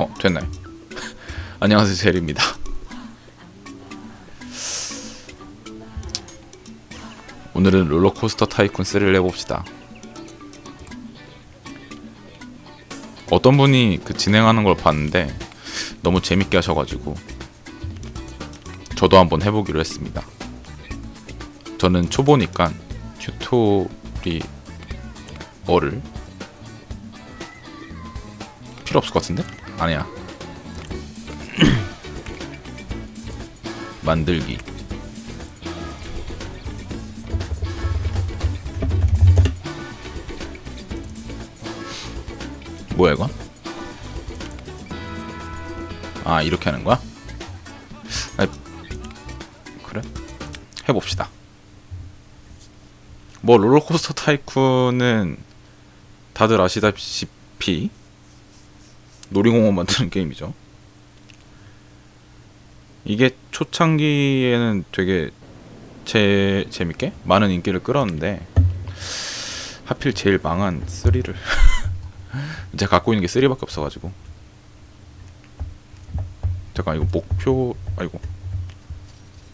어 됐네 안녕하세요 젤입니다. 오늘은 롤러코스터 타이쿤 3를 해봅시다. 어떤 분이 그 진행하는 걸 봤는데 너무 재밌게 하셔가지고 저도 한번 해보기로 했습니다. 저는 초보니까 튜토리얼을 필요 없을 것 같은데? 아니야 만들기 뭐야 이건? 아 이렇게 하는 거야? 아, 그래? 해봅시다 뭐 롤러코스터 타이쿤은 다들 아시다시피 놀이공원 만드는 게임이죠. 이게 초창기에는 되게 재, 재밌게 많은 인기를 끌었는데 하필 제일 망한 3를 제가 갖고 있는 게 3밖에 없어가지고. 잠깐 이거 목표 아이고.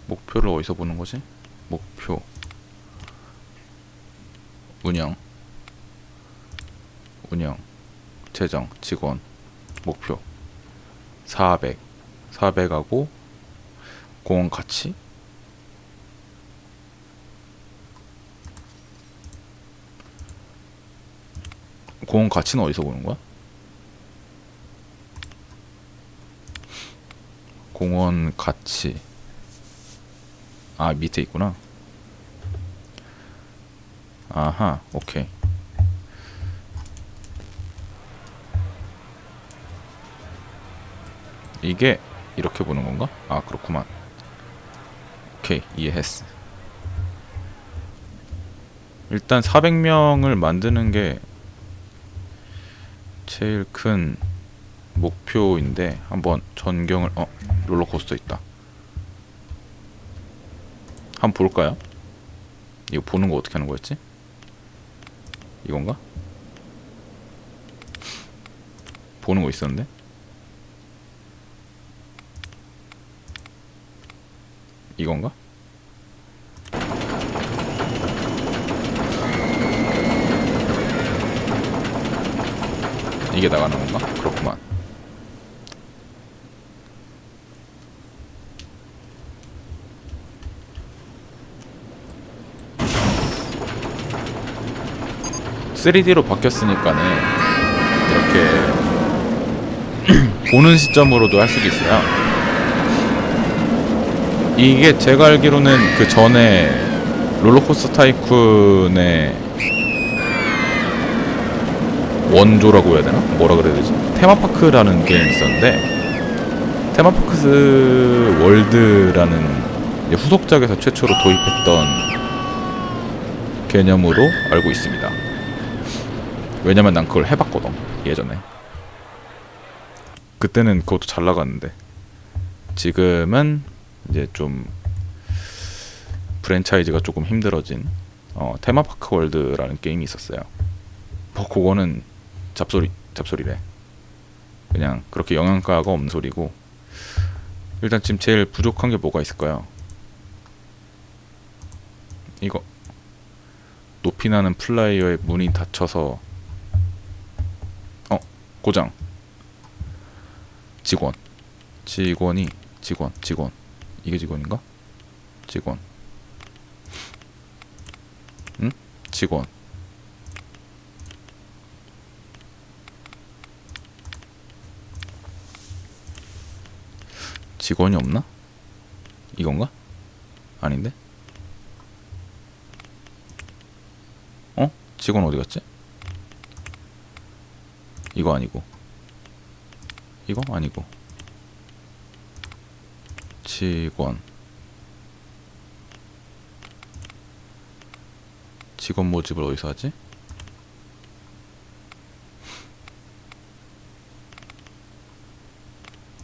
목표를 어디서 보는 거지? 목표. 운영. 운영. 재정. 직원 목표. 400 400하고 공원 가치 공원 가치는 어디서 보는 거야? 공원 가치 아 밑에 있구나. 아하 오케이 이게 이렇게 보는 건가? 아 그렇구만 오케이 이해했어 일단 400명을 만드는 게 제일 큰 목표인데 한번 전경을 어 롤러코스터 있다 한번 볼까요? 이거 보는 거 어떻게 하는 거였지? 이건가? 보는 거 있었는데? 이건가? 이게 나가는 건가? 그렇구만. (3D로) 바뀌었으니까는 이렇게 보는 시점으로도 할 수도 있어요. 이게 제가 알기로는 그 전에 롤러코스터 타이쿤의 원조라고 해야 되나? 뭐라 그래야 되지? 테마파크라는 게임이 있었는데 테마파크스 월드라는 후속작에서 최초로 도입했던 개념으로 알고 있습니다. 왜냐면 난 그걸 해봤거든 예전에. 그때는 그것도 잘 나갔는데 지금은 이제 좀 프랜차이즈가 조금 힘들어진 어, 테마파크 월드라는 게임이 있었어요. 뭐 그거는 잡소리 잡소리래. 그냥 그렇게 영양가가 없는 소리고 일단 지금 제일 부족한 게 뭐가 있을까요? 이거 높이 나는 플라이어의 문이 닫혀서 어 고장 직원 직원이 직원 직원 이게 직원인가? 직원 응? 직원 직원이 없나? 이건가? 아닌데? 어? 직원 어디 갔지? 이거 아니고 이거 아니고 직원 직원 모집을 어디서 하지?